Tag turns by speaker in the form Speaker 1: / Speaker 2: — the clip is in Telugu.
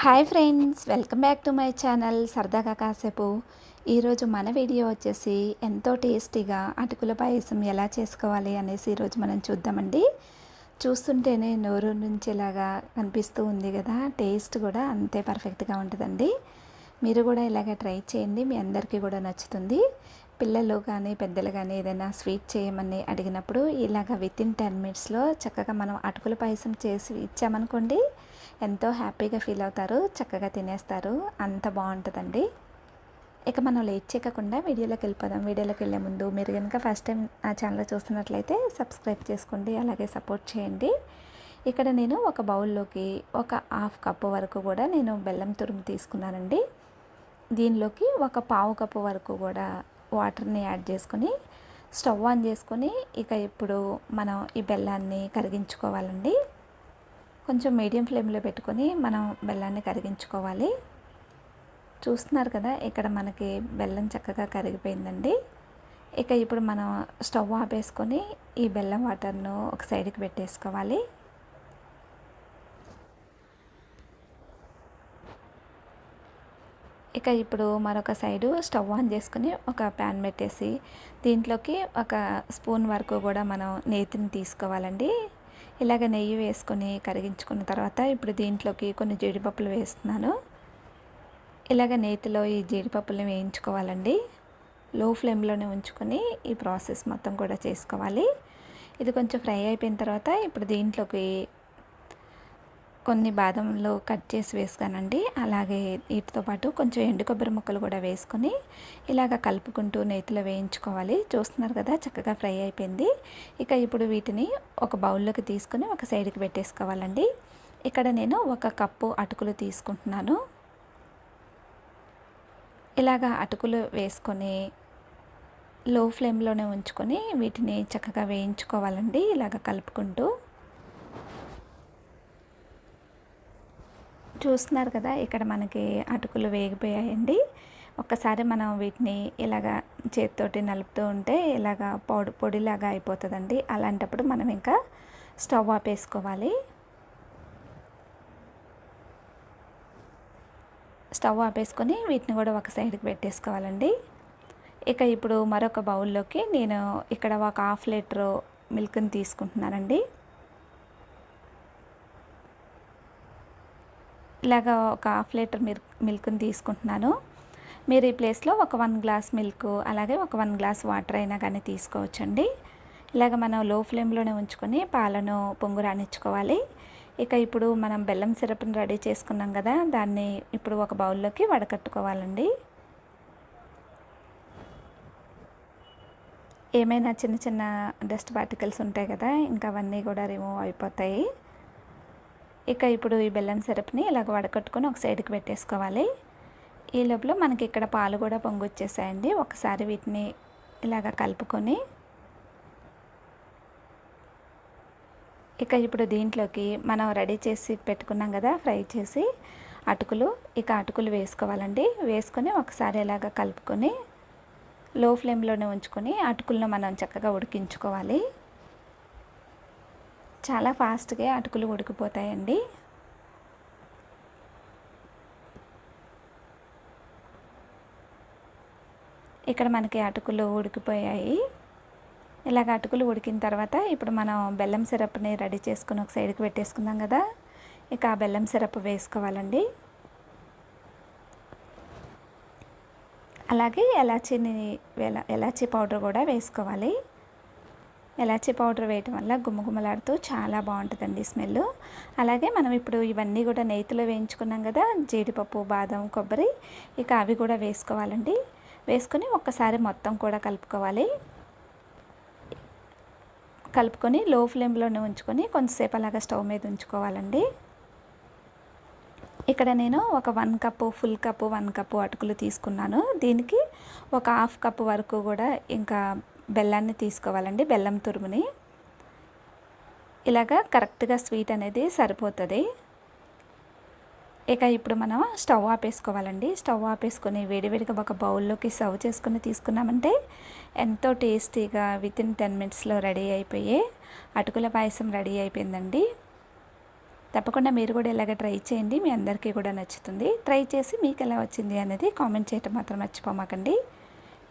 Speaker 1: Hi friends welcome back to my channel. సరదాగా కాసేపు. ఈరోజు మన వీడియో వచ్చేసి ఎంతో టేస్టీగా అటుకుల పాయసం ఎలా చేసుకోవాలి అనేసి ఈరోజు మనం చూద్దామండి. చూస్తుంటేనే నోరు నుంచి ఇలాగా కనిపిస్తూ ఉంది కదా టేస్ట్ కూడా అంతే పర్ఫెక్ట్గా ఉంటుందండి. మీరు కూడా ఇలాగే ట్రై చేయండి మీ అందరికీ కూడా నచ్చుతుంది. పిల్లలు కానీ పెద్దలు కానీ ఏదైనా స్వీట్ చేయమని అడిగినప్పుడు ఇలాగ విత్ ఇన్ టెన్ మినిట్స్లో చక్కగా మనం అటుకుల పాయసం చేసి ఇచ్చామనుకోండి ఎంతో హ్యాపీగా ఫీల్ అవుతారు చక్కగా తినేస్తారు. అంత బాగుంటుందండి. ఇక మనం లేట్ చేయకుండా వీడియోలోకి వెళ్ళిపోదాం. వీడియోలోకి వెళ్ళే ముందు మీరు కనుక ఫస్ట్ టైం నా ఛానల్ చూస్తున్నట్లయితే సబ్స్క్రైబ్ చేసుకోండి అలాగే సపోర్ట్ చేయండి. ఇక్కడ నేను ఒక బౌల్లోకి ఒక హాఫ్ కప్పు వరకు కూడా నేను బెల్లం తురుము తీసుకున్నానండి. దీనిలోకి ఒక పావు కప్పు వరకు కూడా వాటర్ని యాడ్ చేసుకొని స్టవ్ ఆన్ చేసుకొని ఇక ఇప్పుడు మనం ఈ బెల్లాన్ని కరిగించుకోవాలండి. కొంచెం మీడియం ఫ్లేమ్లో పెట్టుకొని మనం బెల్లాన్ని కరిగించుకోవాలి. చూస్తున్నారు కదా ఇక్కడ మనకి బెల్లం చక్కగా కరిగిపోయిందండి. ఇక ఇప్పుడు మనం స్టవ్ ఆపేసుకొని ఈ బెల్లం వాటర్ను ఒక సైడ్కి పెట్టేసుకోవాలి. ఇక ఇప్పుడు మరొక సైడు స్టవ్ ఆన్ చేసుకుని ఒక ప్యాన్ పెట్టేసి దీంట్లోకి ఒక స్పూన్ వరకు కూడా మనం నేతిని తీసుకోవాలండి. ఇలాగ నెయ్యి వేసుకొని కరిగించుకున్న తర్వాత ఇప్పుడు దీంట్లోకి కొన్ని జీడిపప్పులు వేస్తున్నాను. ఇలాగ నేతిలో ఈ జీడిపప్పులను వేయించుకోవాలండి. లో ఫ్లేమ్లోనే ఉంచుకొని ఈ ప్రాసెస్ మొత్తం కూడా చేసుకోవాలి. ఇది కొంచెం ఫ్రై అయిపోయిన తర్వాత ఇప్పుడు దీంట్లోకి కొన్ని బాదంలో కట్ చేసి వేసుకానండి. అలాగే వీటితో పాటు కొంచెం ఎండు కొబ్బరి ముక్కలు కూడా వేసుకొని ఇలాగ కలుపుకుంటూ నేతిలో వేయించుకోవాలి. చూస్తున్నారు కదా చక్కగా ఫ్రై అయిపోయింది. ఇక ఇప్పుడు వీటిని ఒక బౌల్లోకి తీసుకొని ఒక సైడ్కి పెట్టేసుకోవాలండి. ఇక్కడ నేను ఒక కప్పు అటుకులు తీసుకుంటున్నాను. ఇలాగ అటుకులు వేసుకొని లో ఫ్లేమ్లోనే ఉంచుకొని వీటిని చక్కగా వేయించుకోవాలండి. ఇలాగ కలుపుకుంటూ చూస్తున్నారు కదా ఇక్కడ మనకి అటుకులు వేగిపోయాయండి. ఒక్కసారి మనం వీటిని ఇలాగా చేతితోటి నలుపుతూ ఉంటే ఇలాగ పొడి పొడిలాగా అయిపోతుందండి. అలాంటప్పుడు మనం ఇంకా స్టవ్ ఆపేసుకోవాలి స్టవ్ ఆపేసుకొని వీటిని కూడా ఒక సైడ్కి పెట్టేసుకోవాలండి. ఇక ఇప్పుడు మరొక బౌల్లోకి నేను ఇక్కడ ఒక హాఫ్ లీటర్ మిల్క్ని తీసుకుంటున్నానండి. ఇలాగా ఒక హాఫ్ లీటర్ మిల్క్ మిల్క్ని తీసుకుంటున్నాను. మీరు ఈ ప్లేస్లో ఒక వన్ గ్లాస్ మిల్క్ అలాగే ఒక వన్ గ్లాస్ వాటర్ అయినా కానీ తీసుకోవచ్చండి. ఇలాగ మనం లో ఫ్లేమ్లోనే ఉంచుకొని పాలను పొంగు రాణించుకోవాలి ఇక ఇప్పుడు మనం బెల్లం సిరప్ని రెడీ చేసుకున్నాం కదా దాన్ని ఇప్పుడు ఒక బౌల్లోకి వడకట్టుకోవాలండి. ఏమైనా చిన్న చిన్న డస్ట్ పార్టికల్స్ ఉంటాయి కదా ఇంకా అవన్నీ కూడా రిమూవ్ అయిపోతాయి. ఇక ఇప్పుడు ఈ బెల్లం సిరప్ని ఇలాగ వడకట్టుకొని ఒక సైడ్కి పెట్టేసుకోవాలి. ఈ లోపల మనకి ఇక్కడ పాలు కూడా పొంగొచ్చేసాయండి. ఒకసారి వీటిని ఇలాగ కలుపుకొని ఇక ఇప్పుడు దీంట్లోకి మనం రెడీ చేసి పెట్టుకున్నాం కదా ఫ్రై చేసి అటుకులు ఇక అటుకులు వేసుకోవాలండి. వేసుకొని ఒకసారి ఇలాగ కలుపుకొని లో ఫ్లేమ్లోనే ఉంచుకొని అటుకులను మనం చక్కగా ఉడికించుకోవాలి. చాలా ఫాస్ట్గా అటుకులు ఉడికిపోతాయండి. ఇక్కడ మనకి అటుకులు ఉడికిపోయాయి. ఇలాగ అటుకులు ఉడికిన తర్వాత ఇప్పుడు మనం బెల్లం సిరప్ని రెడీ చేసుకుని ఒక సైడ్కి పెట్టేసుకుందాం కదా. ఇక ఆ బెల్లం సిరప్ వేసుకోవాలండి. అలాగే ఎలాచీని ఎలాచీ పౌడర్ కూడా వేసుకోవాలి. ఎలాచి పౌడర్ వేయటం వల్ల గుమ్మగుమ్మలాడుతూ చాలా బాగుంటుందండి స్మెల్ అలాగే మనం ఇప్పుడు ఇవన్నీ కూడా నేతిలో వేయించుకున్నాం కదా జీడిపప్పు బాదం కొబ్బరి ఇక అవి కూడా వేసుకోవాలండి. వేసుకొని ఒక్కసారి మొత్తం కూడా కలుపుకోవాలి. కలుపుకొని లో ఫ్లేమ్లోనే ఉంచుకొని కొంతసేపు అలాగా స్టవ్ మీద ఉంచుకోవాలండి. ఇక్కడ నేను ఒక one cup full cup one cup అటుకులు తీసుకున్నాను. దీనికి ఒక హాఫ్ కప్పు వరకు కూడా ఇంకా బెల్లాన్ని తీసుకోవాలండి బెల్లం తురుముని. ఇలాగా కరెక్ట్గా స్వీట్ అనేది సరిపోతుంది. ఇక ఇప్పుడు మనం స్టవ్ ఆపేసుకోవాలండి. స్టవ్ ఆపేసుకొని వేడివేడిగా ఒక బౌల్లోకి సర్వ్ చేసుకుని తీసుకున్నామంటే ఎంతో టేస్టీగా విత్ ఇన్ టెన్ మినిట్స్లో రెడీ అయిపోయే అటుకుల పాయసం రెడీ అయిపోయిందండి. తప్పకుండా మీరు కూడా ఇలాగ ట్రై చేయండి. మీ అందరికీ కూడా నచ్చుతుంది. ట్రై చేసి మీకు ఎలా వచ్చింది అనేది కామెంట్ చేయటం మాత్రం మర్చిపోమాకండి.